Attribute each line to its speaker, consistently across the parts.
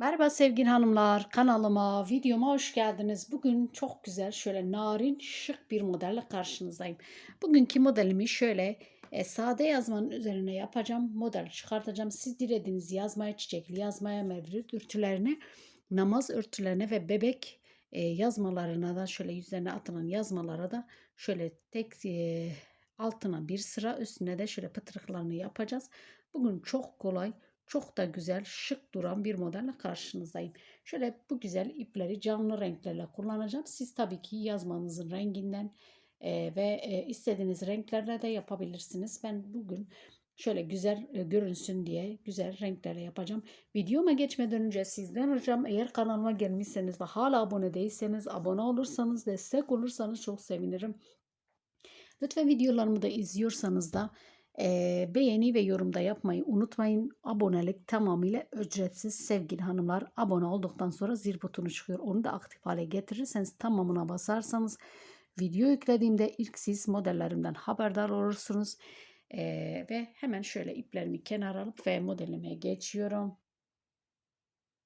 Speaker 1: Merhaba sevgili hanımlar, kanalıma, videoma hoş geldiniz. Bugün çok güzel, şöyle narin, şık bir modelle karşınızdayım. Bugünkü modelimi şöyle e, sade yazmanın üzerine yapacağım. Model çıkartacağım. Siz dilediğiniz yazmaya, çiçekli yazmaya, mevlüt örtülerine, namaz örtülerine ve bebek e, yazmalarına da şöyle yüzlerine atılan yazmalara da şöyle tek e, altına bir sıra üstüne de şöyle pıtırıklarını yapacağız. Bugün çok kolay, çok da güzel, şık duran bir modelle karşınızdayım. Şöyle bu güzel ipleri canlı renklerle kullanacağım. Siz tabii ki yazmanızın renginden e, ve e, istediğiniz renklerle de yapabilirsiniz. Ben bugün şöyle güzel e, görünsün diye güzel renklerle yapacağım. Videoma geçmeden önce sizden ricam eğer kanalıma gelmişseniz ve hala abone değilseniz abone olursanız destek olursanız çok sevinirim. Lütfen videolarımı da izliyorsanız da e, beğeni ve yorumda yapmayı unutmayın. Abonelik tamamıyla ücretsiz sevgili hanımlar. Abone olduktan sonra zil butonu çıkıyor. Onu da aktif hale getirirseniz tamamına basarsanız video yüklediğimde ilk siz modellerimden haberdar olursunuz. E, ve hemen şöyle iplerimi kenara alıp ve modellemeye geçiyorum.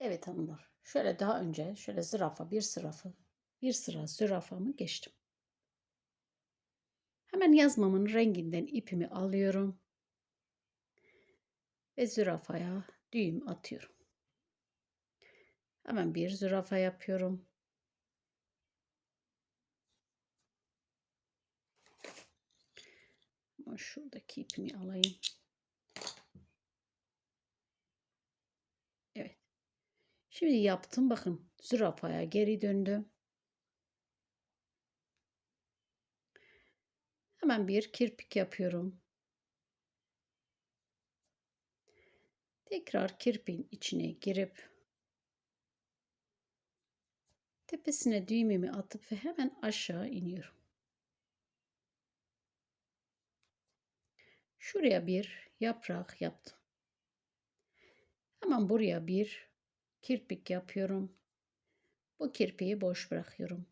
Speaker 1: Evet hanımlar. Şöyle daha önce şöyle zürafa bir zürafa bir sıra zürafamı geçtim. Hemen yazmamın renginden ipimi alıyorum. Ve zürafaya düğüm atıyorum. Hemen bir zürafa yapıyorum. Ama şuradaki ipimi alayım. Evet. Şimdi yaptım. Bakın zürafaya geri döndüm. Hemen bir kirpik yapıyorum. Tekrar kirpin içine girip tepesine düğümümü atıp ve hemen aşağı iniyorum. Şuraya bir yaprak yaptım. Hemen buraya bir kirpik yapıyorum. Bu kirpiği boş bırakıyorum.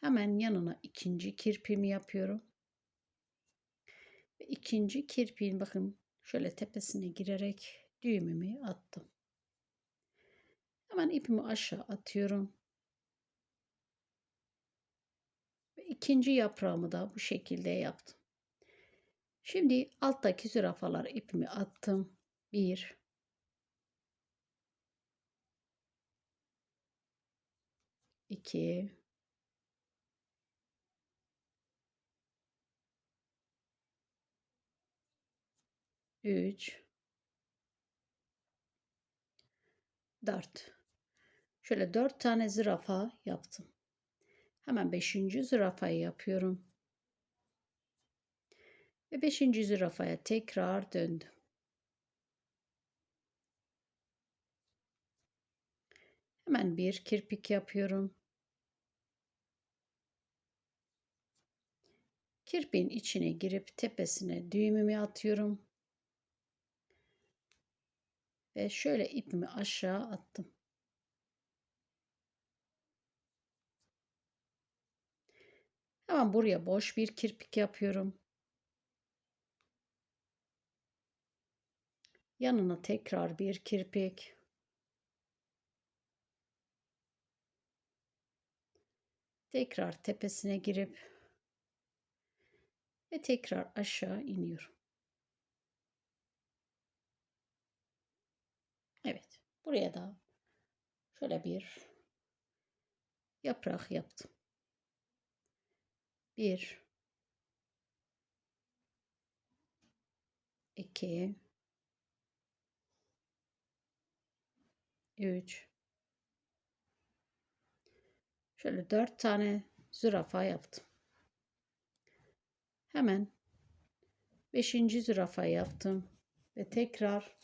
Speaker 1: Hemen yanına ikinci kirpimi yapıyorum. İkinci kirpiğin bakın şöyle tepesine girerek düğümümü attım. Hemen ipimi aşağı atıyorum. Ve ikinci yaprağımı da bu şekilde yaptım. Şimdi alttaki zürafalar ipimi attım. Bir, iki, 3 4 Şöyle 4 tane zürafa yaptım. Hemen 5. zürafayı yapıyorum. Ve 5. zürafaya tekrar döndüm. Hemen bir kirpik yapıyorum. Kirpiğin içine girip tepesine düğümümü atıyorum. Ve şöyle ipimi aşağı attım. Hemen buraya boş bir kirpik yapıyorum. Yanına tekrar bir kirpik. Tekrar tepesine girip ve tekrar aşağı iniyorum. Evet. Buraya da şöyle bir yaprak yaptım. Bir, iki, üç, şöyle dört tane zürafa yaptım. Hemen beşinci zürafa yaptım ve tekrar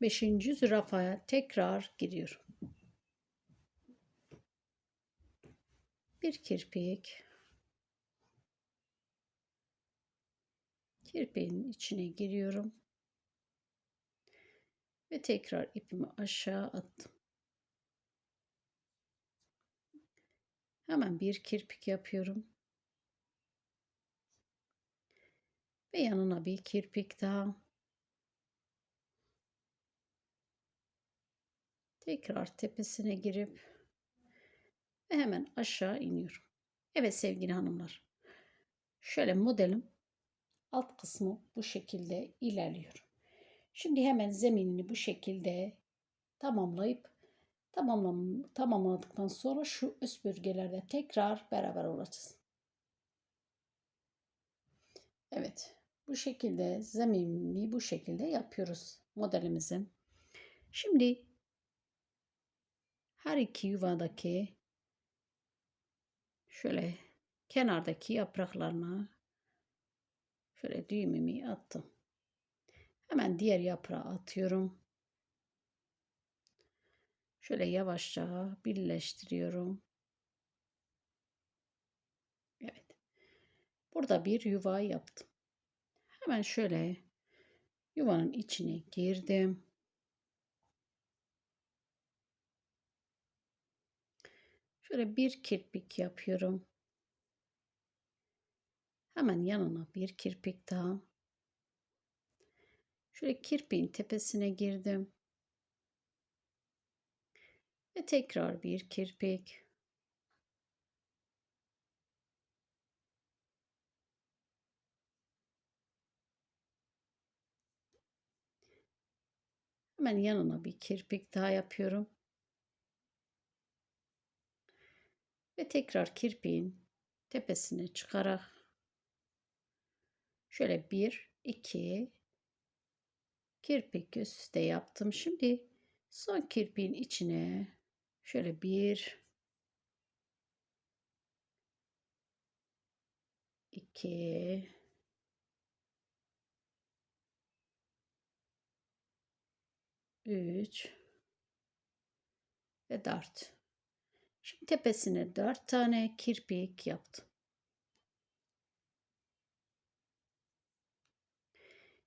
Speaker 1: Beşinci zürafaya tekrar giriyorum. Bir kirpik. Kirpiğin içine giriyorum. Ve tekrar ipimi aşağı attım. Hemen bir kirpik yapıyorum. Ve yanına bir kirpik daha. Tekrar tepesine girip ve hemen aşağı iniyorum. Evet sevgili hanımlar. Şöyle modelim alt kısmı bu şekilde ilerliyor. Şimdi hemen zeminini bu şekilde tamamlayıp tamamlam tamamladıktan sonra şu üst bölgelerde tekrar beraber olacağız. Evet. Bu şekilde zeminini bu şekilde yapıyoruz modelimizin. Şimdi her iki yuvadaki şöyle kenardaki yapraklarına şöyle düğümümü attım. Hemen diğer yaprağı atıyorum. Şöyle yavaşça birleştiriyorum. Evet. Burada bir yuva yaptım. Hemen şöyle yuvanın içine girdim. Şöyle bir kirpik yapıyorum. Hemen yanına bir kirpik daha. Şöyle kirpiğin tepesine girdim. Ve tekrar bir kirpik. Hemen yanına bir kirpik daha yapıyorum. Ve tekrar kirpiğin tepesine çıkarak şöyle bir, iki kirpik üst yaptım. Şimdi son kirpiğin içine şöyle bir, iki, 3 ve 4. Şimdi tepesine 4 tane kirpik yaptım.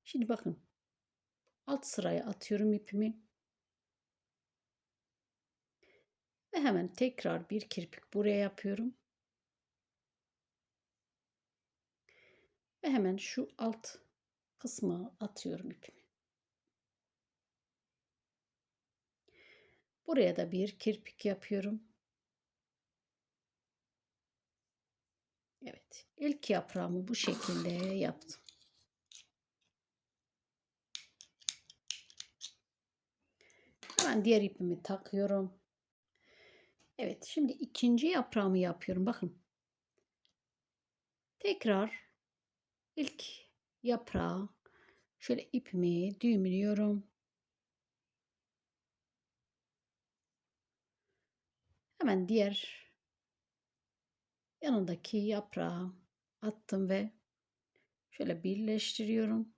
Speaker 1: Şimdi bakın. Alt sıraya atıyorum ipimi. Ve hemen tekrar bir kirpik buraya yapıyorum. Ve hemen şu alt kısma atıyorum ipimi. Buraya da bir kirpik yapıyorum. Evet, ilk yaprağımı bu şekilde yaptım. Hemen diğer ipimi takıyorum. Evet, şimdi ikinci yaprağımı yapıyorum. Bakın. Tekrar ilk yaprağı şöyle ipimi düğümlüyorum. Hemen diğer yanındaki yaprağı attım ve şöyle birleştiriyorum.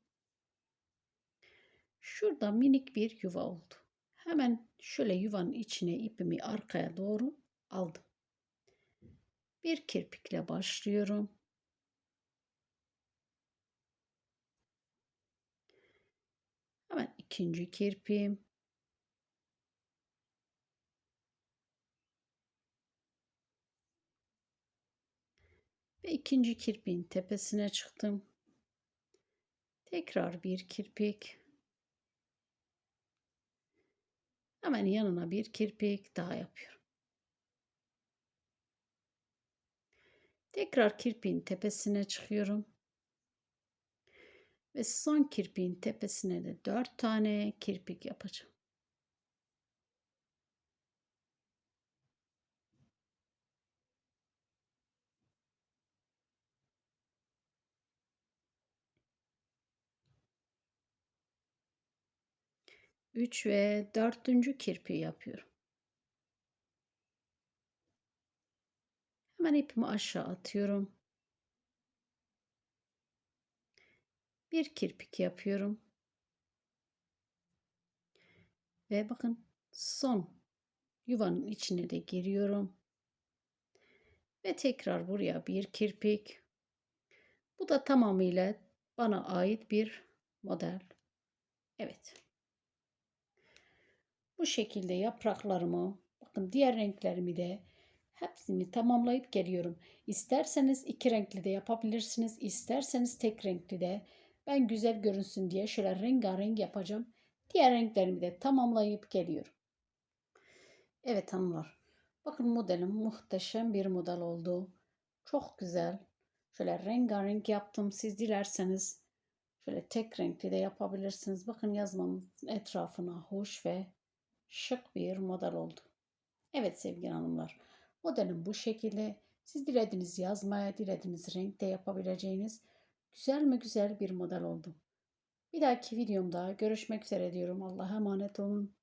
Speaker 1: Şurada minik bir yuva oldu. Hemen şöyle yuvanın içine ipimi arkaya doğru aldım. Bir kirpikle başlıyorum. Hemen ikinci kirpiğim. Ve ikinci kirpiğin tepesine çıktım. Tekrar bir kirpik. Hemen yanına bir kirpik daha yapıyorum. Tekrar kirpiğin tepesine çıkıyorum. Ve son kirpiğin tepesine de 4 tane kirpik yapacağım. 3 ve 4. kirpi yapıyorum. Hemen ipimi aşağı atıyorum. Bir kirpik yapıyorum. Ve bakın son yuvanın içine de giriyorum. Ve tekrar buraya bir kirpik. Bu da tamamıyla bana ait bir model. Evet. Bu şekilde yapraklarımı, bakın diğer renklerimi de hepsini tamamlayıp geliyorum. İsterseniz iki renkli de yapabilirsiniz. isterseniz tek renkli de. Ben güzel görünsün diye şöyle rengarenk yapacağım. Diğer renklerimi de tamamlayıp geliyorum. Evet hanımlar. Bakın modelim muhteşem bir model oldu. Çok güzel. Şöyle rengarenk yaptım. Siz dilerseniz şöyle tek renkli de yapabilirsiniz. Bakın yazmamın etrafına hoş ve şık bir model oldu. Evet sevgili hanımlar. Modelim bu şekilde. Siz dilediğiniz yazmaya, dilediğiniz renkte yapabileceğiniz güzel mi güzel bir model oldu. Bir dahaki videomda görüşmek üzere diyorum. Allah'a emanet olun.